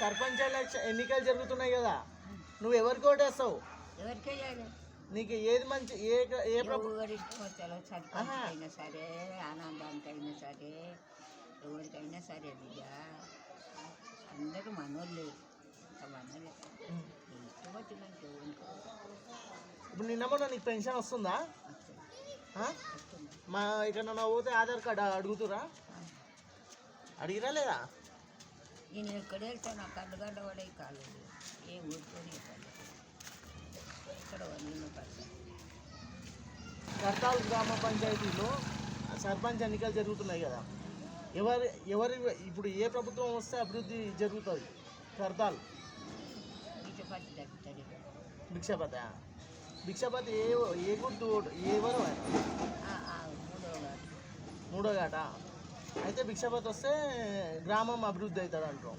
సర్పంచ్ ఎన్నికలు జరుగుతున్నాయి కదా. నువ్వు ఎవరికి ఓటేస్తావు? నీకు ఏది మంచి ఏ ఏ సర్పంచ్కైనా సరే ఆనందానికైనా సరే ఎవరికైనా బిడ్డ. అందరూ మనోళ్ళే ఇప్పుడు నిన్న మొన్న నీకు పెన్షన్ వస్తుందా? మా ఇక్కడ నా పోతే ఆధార్ కార్డు అడుగుతురా? అడిగిరా లేదా? నేను ఎక్కడ వెళ్తాను ఆ కళ్ళగడ్డ పడే కాలు ఏ ఊరుకొని ఎక్కడ నేను కర్తాల్ గ్రామ పంచాయతీలో సర్పంచ్ ఎన్నికలు జరుగుతున్నాయి కదా. ఎవరి ఎవరి ఇప్పుడు ఏ ప్రభుత్వం వస్తే అభివృద్ధి జరుగుతుంది? కర్తాల్. భిక్షపతి భిక్షపతి? ఏ ఏ గుర్తు ఎవరు మూడో గాట అయితే భిక్షపతి వస్తే గ్రామం అభివృద్ధి అవుతుంది అంటాం